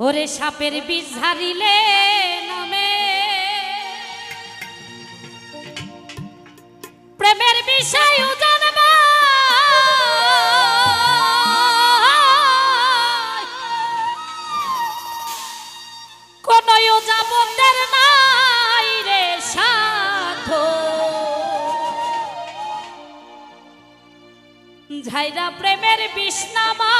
ওরে সাপের বিষ ঝারিলে নামে। প্রেমের বিষয় রে ঝাইরা প্রেমের বিষ্ণামা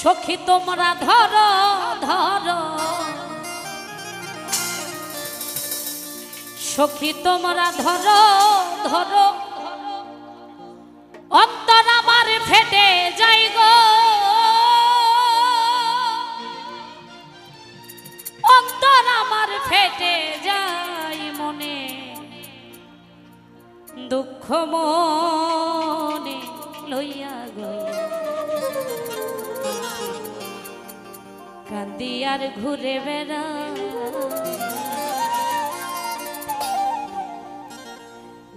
সখী তোমরা ধর ধর। সখী তোমরা ধর ধর। অন্তর আমার ফেটে যাই গো। অন্তর আমার ফেটে যাই মনে। দুঃখ মনে লইয়া গো কান্দি আর ঘুরে বেড়া।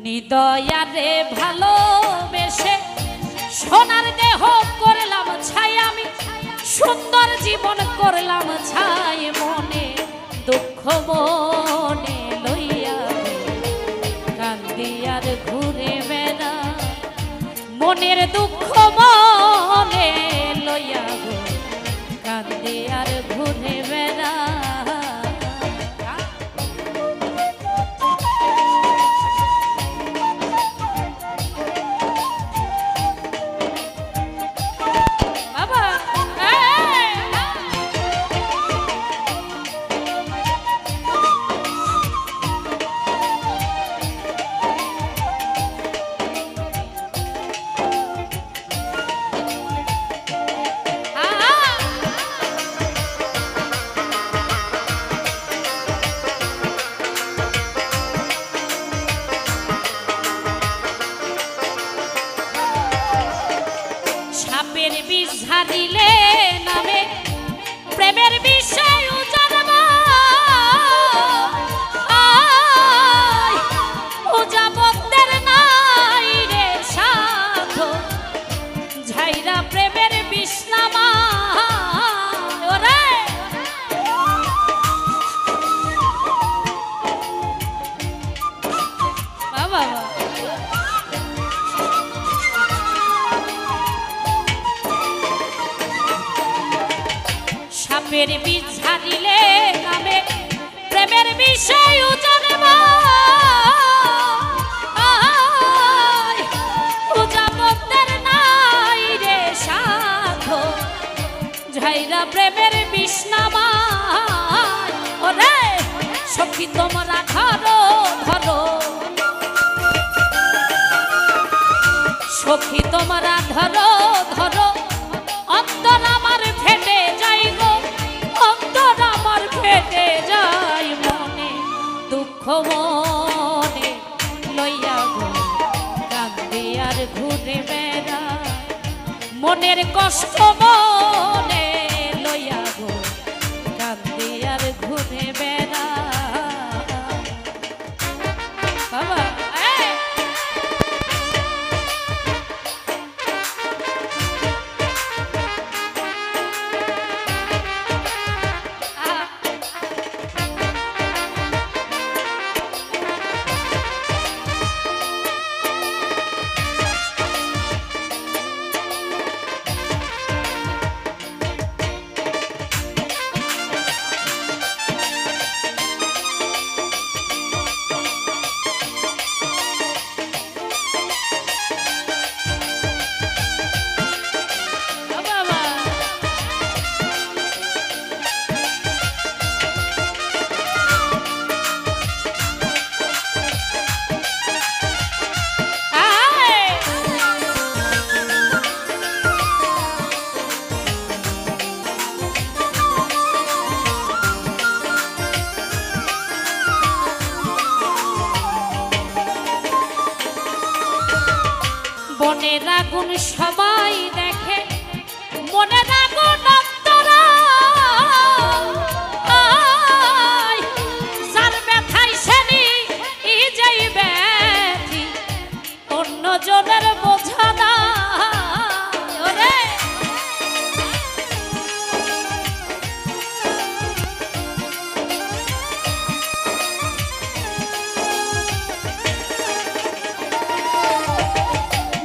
নিদয়ারে ভালোবেসে সোনার দেহ করলাম ছাই আমি, সুন্দর জীবন করলাম ছাই মনে, দুঃখ মনে লইয়া কান্দি আর ঘুরে বেড়া, মনের দুঃখ মনে বিষ সাপের বীজ ঝাড়িলে নামে, প্রেমের বিষয় জানবা উজাবতের নাই রে সাধু ঝাইরা প্রেমের বিষ্ণামা ওরে, সখী তোমরা ধরো ধরো। সখী তোমরা ধরো। দুঃখ মনে লইয়া কান্দি আর ঘুরে বেড়া মনের কষ্ট আগুন সবাই দেখে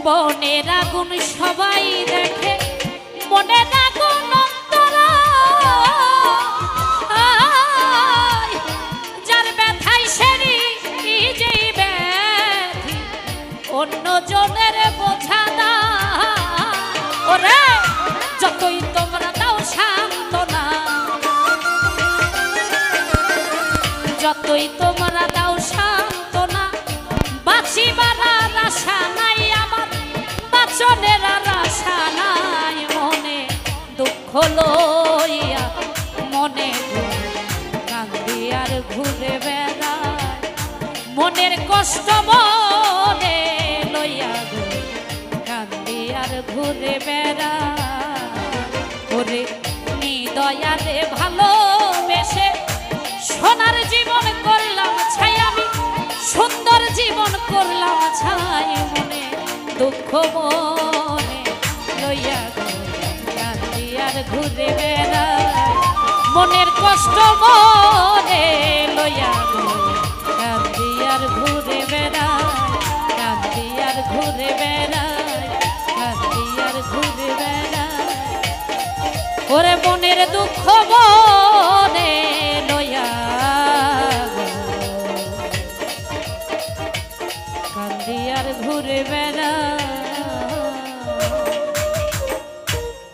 বনের আগুন সবাই দেখে মনের আগুন যার ব্যথায় সেরি যেই ব্যথি, অন্য জনের বোঝা না ওরে! আর আশা নাই মনে দুঃখ লইয়া মনে কান্দি আর ঘুরে বেড়ায়। মনের কষ্ট দুঃখ মনে লইয়া কান্দি আর ঘুরে বেড়ায় মনের কষ্ট মনে